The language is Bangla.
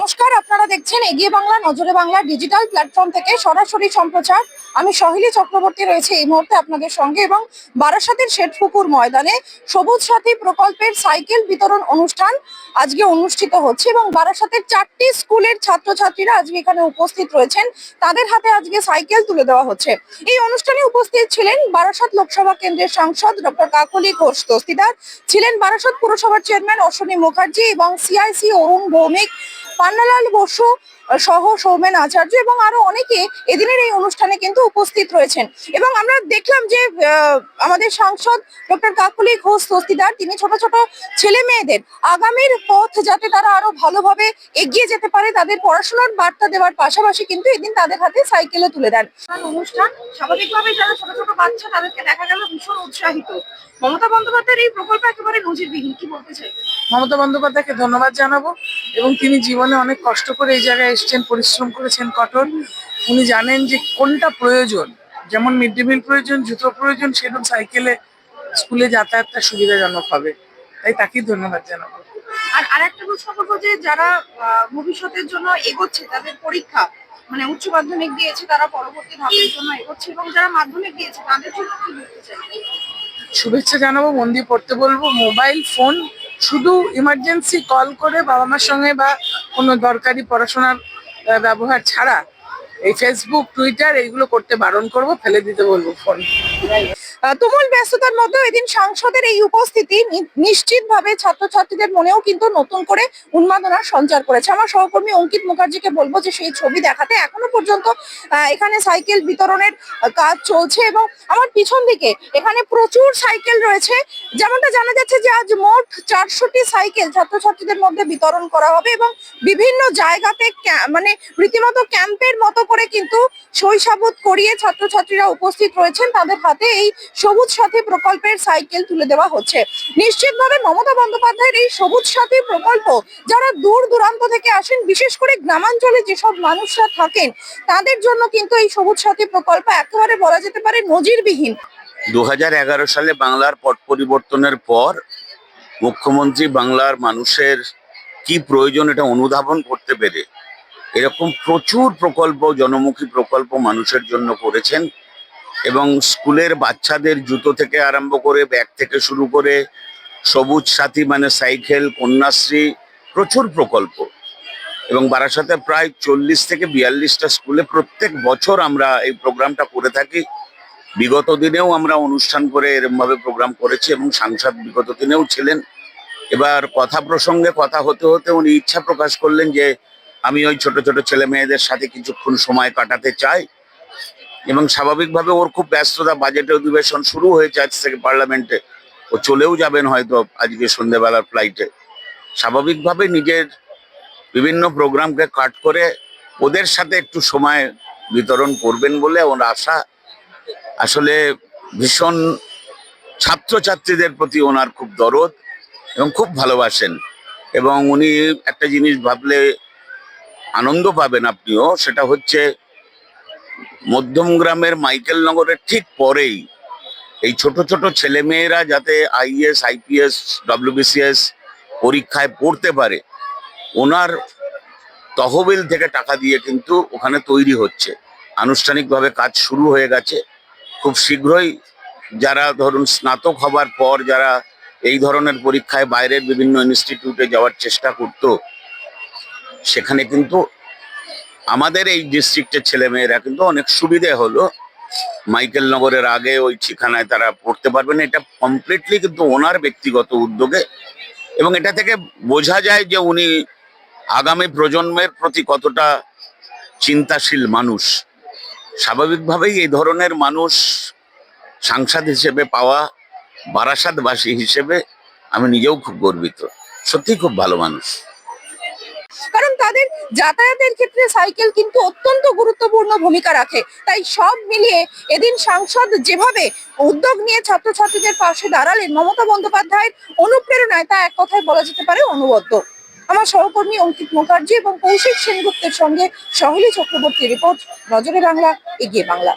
নমস্কার, আপনারা দেখছেন এগিয়ে বাংলা, নজরে বাংলা ডিজিটাল প্ল্যাটফর্ম থেকে সরাসরি সম্প্রচার। আমি সহিলী চক্রবর্তী রয়েছে এই মুহূর্তে আপনাদের সঙ্গে এবং বারাসাতের শেঠপুকুর ময়দানে সবুজ সাথী প্রকল্পের সাইকেল বিতরণ অনুষ্ঠান আজকে অনুষ্ঠিত হচ্ছে এবং বারাসাতের চারটি স্কুলের ছাত্রছাত্রীরা আজকে এখানে উপস্থিত রয়েছেন। তাদের হাতে আজকে সাইকেল তুলে দেওয়া হচ্ছে। এই অনুষ্ঠানে উপস্থিত ছিলেন বারাসাত লোকসভা কেন্দ্রের সাংসদ ডক্টর কাকলি ঘোষ দস্তিদার, ছিলেন বারাসাত পুরসভার চেয়ারম্যান অশ্বিনী মুখার্জি এবং সিআইসি অরুণ ভৌমিক পান্নালাল বসু সহ সৌমেন আচার্য এবং আরও অনেকে এদিনের এই অনুষ্ঠানে কিন্তু উপস্থিত রয়েছেন। এবং আমরা দেখলাম যে আমাদের সাংসদ ডক্টর কাকুলি ঘোষ দস্তিদার তিনি ছোট ছোট ছেলে মেয়েদের আগামীর পথ যাতে তারা আরও ভালোভাবে এগিয়ে যেতে পারে, তাদের পড়াশোনার বার্তা দেওয়ার পাশাপাশি কিন্তু এদিন তাদের হাতে সাইকেলও তুলে দেন। অনুষ্ঠান স্বাভাবিকভাবে যারা ছোট ছোট বাচ্চা, তাদেরকে দেখা গেল ভীষণ উৎসাহিত। মমতা বন্দ্যোপাধ্যায়ের এই প্রকল্প একেবারে নজিরবিহীন, কি বলতে চাই মমতা বন্দ্যোপাধ্যায়কে ধন্যবাদ জানাব এবং তিনি জীবনে অনেক কষ্ট করে এই জায়গায় এসেছেন পরিশ্রম করেছেন কঠোর। উনি জানেন যে কোনটা প্রয়োজন যেমন মিড ডে মিল প্রয়োজন জুতো প্রয়োজন সেরকম সাইকেলে স্কুলে যাতায়াতটা সুবিধাজনক হবে। তাই তাকেই ধন্যবাদ জানাব। আর আরেকটা প্রশ্ন করব যে যারা ভবিষ্যতের জন্য এগোচ্ছে তাদের পরীক্ষা মানে উচ্চ মাধ্যমিক দিয়েছে তারা পরবর্তী ধাপের জন্য এগোচ্ছে এবং যারা মাধ্যমিক দিয়েছে তাদের জন্য কি বলতে চাই শুভেচ্ছা জানাব মন দিয়ে পড়তে বলব মোবাইল ফোন শুধু ইমার্জেন্সি কল করে বাবা মার সঙ্গে বা কোনো দরকারি পড়াশোনার ব্যবহার ছাড়া এই ফেসবুক টুইটার এইগুলো করতে বারণ করব, ফেলে দিতে বলব ফোন তুমুল ব্যস্ততার মধ্যেও এদিন সাংসদের এই উপস্থিতি নিশ্চিতভাবে ছাত্রছাত্রীদের মনেও কিন্তু নতুন করে উন্মাদনার সঞ্চার করেছে। আমার সহকর্মী অঙ্কিত মুখার্জিকে বলব যে, সেই ছবি দেখাতে এখনও পর্যন্ত এখানে সাইকেল বিতরণের কাজ চলছে এবং আমার পিছন দিকে এখানে প্রচুর সাইকেল রয়েছে। যেমনটা জানা যাচ্ছে যে, আজ মোট চারশোটি সাইকেল ছাত্রছাত্রীদের মধ্যে বিতরণ করা হবে এবং বিভিন্ন জায়গাতে মানে রীতিমতো ক্যাম্পের মতো করে কিন্তু শৈশাবোধ করিয়ে ছাত্রছাত্রীরা উপস্থিত রয়েছেন। তাদের হাতে এই সবুজ সাথী প্রকল্পের সাইকেল তুলে দেওয়া হচ্ছে। নিশ্চিতভাবে মমতা বন্দ্যোপাধ্যায়ের এই সবুজ সাথী প্রকল্প, যারা দূর দূরান্ত থেকে আসেন, বিশেষ করে গ্রামাঞ্চলে যেসব মানুষরা থাকেন, তাদের জন্য কিন্তু এই সবুজ সাথী প্রকল্প একেবারে বলা যেতে পারে নজিরবিহীন। দু হাজার এগারো সালে বাংলার পট পরিবর্তনের পর মুখ্যমন্ত্রী বাংলার মানুষের কি প্রয়োজন এটা অনুধাবন করতে পেরে এরকম প্রচুর প্রকল্প, জনমুখী প্রকল্প মানুষের জন্য করেছেন। এবং স্কুলের বাচ্চাদের জুতো থেকে আরম্ভ করে ব্যাগ থেকে শুরু করে সবুজ সাথী মানে সাইকেল, কন্যাশ্রী, প্রচুর প্রকল্প। এবং বারাসাতে প্রায় চল্লিশ থেকে বিয়াল্লিশটা স্কুলে প্রত্যেক বছর আমরা এই প্রোগ্রামটা করে থাকি। বিগত দিনেও আমরা অনুষ্ঠান করে এরকম ভাবে প্রোগ্রাম করেছি এবং সাংসদ বিগত দিনেও ছিলেন। এবার কথা প্রসঙ্গে কথা হতে হতে উনি ইচ্ছা প্রকাশ করলেন যে আমি ওই ছোট ছোট ছেলে মেয়েদের সাথে কিছুক্ষণ সময় কাটাতে চাই। এবং স্বাভাবিকভাবে ওর খুব ব্যস্ততা বাজেট অধিবেশন শুরু হয়েছে আজ থেকে পার্লামেন্টে ও চলেও যাবেন হয়তো আজকে সন্ধ্যেবেলার ফ্লাইটে স্বাভাবিকভাবে নিজের বিভিন্ন প্রোগ্রামকে কাট করে ওদের সাথে একটু সময় বিতরণ করবেন বলে ওর আশা। আসলে ভীষণ ছাত্রছাত্রীদের প্রতি ওনার খুব দরদ এবং খুব ভালোবাসেন। এবং উনি একটা জিনিস ভাবলে আনন্দ পাবেন আপনিও, সেটা হচ্ছে মধ্যমগ্রামের মাইকেল নগরের ঠিক পরেই এই ছোট ছোট ছেলেমেয়েরা যাতে আইএস আইপিএস, ডব্লিউবিসিএস পরীক্ষায় পড়তে পারে, ওনার তহবিল থেকে টাকা দিয়ে কিন্তু ওখানে তৈরি হচ্ছে। আনুষ্ঠানিকভাবে কাজ শুরু হয়ে গেছে। খুব শীঘ্রই যারা ধরুন স্নাতক হবার পর যারা এই ধরনের পরীক্ষায় বাইরের বিভিন্ন ইনস্টিটিউটে যাওয়ার চেষ্টা করত, সেখানে কিন্তু আমাদের এই ডিস্ট্রিক্টের ছেলেমেয়েরা কিন্তু অনেক সুবিধে হলো। মাইকেল নগরের আগে ওই ঠিকানায় তারা পড়তে পারবেন এটা কমপ্লিটলি কিন্তু ওনার ব্যক্তিগত উদ্যোগে এবং এটা থেকে বোঝা যায় যে উনি আগামী প্রজন্মের প্রতি কতটা চিন্তাশীল মানুষ। স্বাভাবিকভাবেই এই ধরনের মানুষ সাংসদ হিসেবে পাওয়া, বারাসাতবাসী হিসেবে আমি নিজেও খুব গর্বিত। সত্যি খুব ভালো মানুষ। কারণ তাদের যাতায়াতের ক্ষেত্রে সাইকেল কিন্তু অত্যন্ত গুরুত্বপূর্ণ ভূমিকা রাখে। তাই সব মিলিয়ে এদিন সাংসদ যেভাবে উদ্যোগ নিয়ে ছাত্রছাত্রীদের পাশে দাঁড়ালেন, মমতা বন্দ্যোপাধ্যায়ের অনুপ্রেরণায় তা এক কথায় বলা যেতে পারে অনুবদ্ধ আমার সহকর্মী অঙ্কিত মুখার্জি এবং কৌশিক সেনগুপ্তের সঙ্গে সহেলী চক্রবর্তী রিপোর্ট, নজরে বাংলা, এগিয়ে বাংলা।